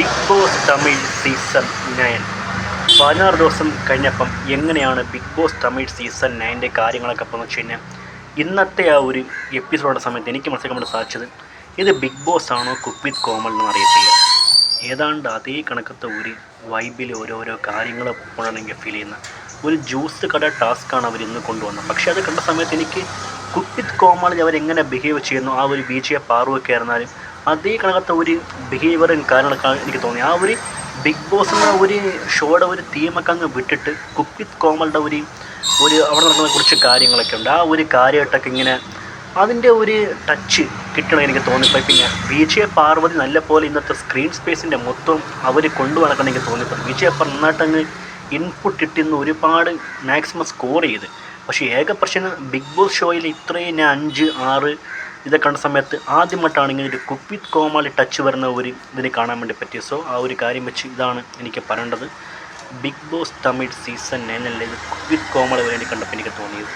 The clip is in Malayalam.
Big boss Tamil season nine പതിനാറ് ദിവസം കഴിഞ്ഞപ്പം എങ്ങനെയാണ് ബിഗ് ബോസ് തമിഴ് സീസൺ നയന്റെ കാര്യങ്ങളൊക്കെ അപ്പോൾ വെച്ച് കഴിഞ്ഞാൽ ഇന്നത്തെ ആ ഒരു എപ്പിസോഡിന്റെ സമയത്ത് എനിക്ക് മനസ്സിലാക്കാൻ വേണ്ടി സാധിച്ചത് ഇത് ബിഗ് ബോസ് ആണോ കുപ്പിത് കോമൽ എന്ന് അറിയത്തില്ല. ഏതാണ്ട് അതേ കണക്കത്തെ ഒരു വൈബിൽ ഓരോരോ കാര്യങ്ങൾ എനിക്ക് ഫീൽ ചെയ്യുന്ന ഒരു ജ്യൂസ് കട ടാസ്ക്കാണ് അവർ ഇന്ന് കൊണ്ടുവന്നത്. പക്ഷേ അത് കണ്ട സമയത്ത് എനിക്ക് കുപ്പിത് വിത്ത് കോമാളിൽ അവരെങ്ങനെ ബിഹേവ് ചെയ്യുന്നു ആ ഒരു ബീച്ചിയെ പാറുവൊക്കെ ആയിരുന്നാലും അതേ കണക്കത്തെ ഒരു ബിഹേവിയറും കാര്യങ്ങളൊക്കെ എനിക്ക് തോന്നി. ആ ഒരു ബിഗ് ബോസ് എന്ന ഒരു ഷോയുടെ ഒരു തീമൊക്കെ അങ്ങ് വിട്ടിട്ട് കുക്ക് വിത്ത് ഒരു ഒരു അവിടെ നടക്കുന്ന കുറച്ച് കാര്യങ്ങളൊക്കെ ഉണ്ട്. ആ ഒരു കാര്യമായിട്ടൊക്കെ ഇങ്ങനെ അതിന്റെ ഒരു ടച്ച് കിട്ടണം എനിക്ക് തോന്നിപ്പോയി. പിന്നെ വിജയ പാർവതി നല്ല പോലെ ഇന്നത്തെ സ്ക്രീൻ സ്പേസിന്റെ മൊത്തം അവർ കൊണ്ടുനടക്കണം എനിക്ക് തോന്നിപ്പോയി. വിജയ നന്നായിട്ട് അങ്ങ് ഇൻപുട്ട് ഇട്ടിന്ന് ഒരുപാട് മാക്സിമം സ്കോർ ചെയ്ത്. പക്ഷേ ഏക പ്രശ്നം ബിഗ് ബോസ് ഷോയിൽ ഇത്രയും ഞാൻ അഞ്ച് ആറ് ഇതൊക്കെ കണ്ട സമയത്ത് ആദ്യമായിട്ടാണ് ഇങ്ങനെ ഒരു കുപ്പിത് കോമാളി ടച്ച് വരുന്ന ഒരു ഇതിന് കാണാൻ വേണ്ടി പറ്റിയ. സോ ആ ഒരു കാര്യം വെച്ച് ഇതാണ് എനിക്ക് പറയേണ്ടത്. ബിഗ് ബോസ് തമിഴ് സീസൺ നയനല്ലേ ഇത് കുപ്പിത് കോമാളി വേണ്ടി കണ്ടപ്പോൾ എനിക്ക് തോന്നിയത്.